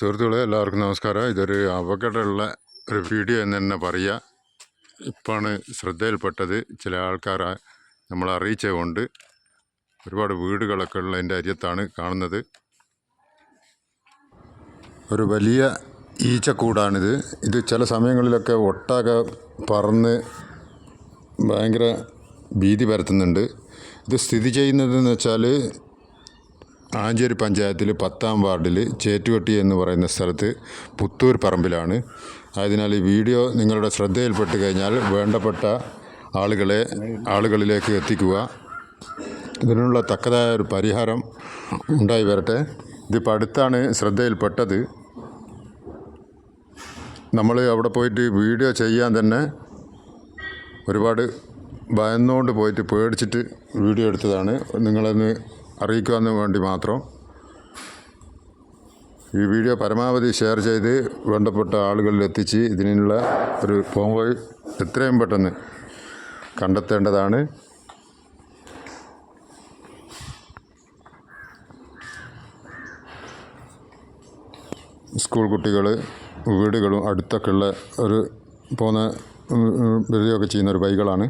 സുഹൃത്തുക്കളെ എല്ലാവർക്കും നമസ്കാരം. ഇതൊരു അപകടമുള്ള ഒരു വീഡിയോ എന്ന് തന്നെ പറയുക ഇപ്പോഴാണ് ശ്രദ്ധയിൽപ്പെട്ടത്. ചില ആൾക്കാർ നമ്മളെ അറിയിച്ചതുകൊണ്ട് ഒരുപാട് വീടുകളൊക്കെ ഉള്ള എന്റെ അരിയത്താണ് കാണുന്നത്. ഒരു വലിയ ഈച്ചക്കൂടാണിത്. ഇത് ചില സമയങ്ങളിലൊക്കെ ഒട്ടാകെ പറന്ന് ഭയങ്കര ഭീതി പരത്തുന്നുണ്ട്. ഇത് സ്ഥിതി ചെയ്യുന്നതെന്ന് വെച്ചാൽ ആഞ്ചേരി പഞ്ചായത്തിൽ പത്താം വാർഡിൽ ചേറ്റുവട്ടി എന്ന് പറയുന്ന സ്ഥലത്ത് പുത്തൂർ പറമ്പിലാണ്. അതിനാൽ ഈ വീഡിയോ നിങ്ങളുടെ ശ്രദ്ധയിൽപ്പെട്ട് കഴിഞ്ഞാൽ വേണ്ടപ്പെട്ട ആളുകളെ ആളുകളിലേക്ക് എത്തിക്കുക. ഇതിനുള്ള തക്കതായ ഒരു പരിഹാരം ഉണ്ടായി വരട്ടെ. ഇതിപ്പോൾ അടുത്താണ് ശ്രദ്ധയിൽപ്പെട്ടത്. നമ്മൾ അവിടെ പോയിട്ട് വീഡിയോ ചെയ്യാൻ തന്നെ ഒരുപാട് ഭയന്നുകൊണ്ട് പോയിട്ട് പേടിച്ചിട്ട് വീഡിയോ എടുത്തതാണ്. നിങ്ങളൊന്ന് അറിയിക്കുവാൻ വേണ്ടി മാത്രം ഈ വീഡിയോ പരമാവധി ഷെയർ ചെയ്ത് വേണ്ടപ്പെട്ട ആളുകളിൽ എത്തിച്ച് ഇതിനുള്ള ഒരു പോംവഴി എത്രയും പെട്ടെന്ന് കണ്ടെത്തേണ്ടതാണ്. സ്കൂൾ കുട്ടികൾ വീടുകളും അടുത്തൊക്കെയുള്ള ഒരു പോകുന്ന വരികയൊക്കെ ചെയ്യുന്ന ഒരു ബൈക്കുകളാണ്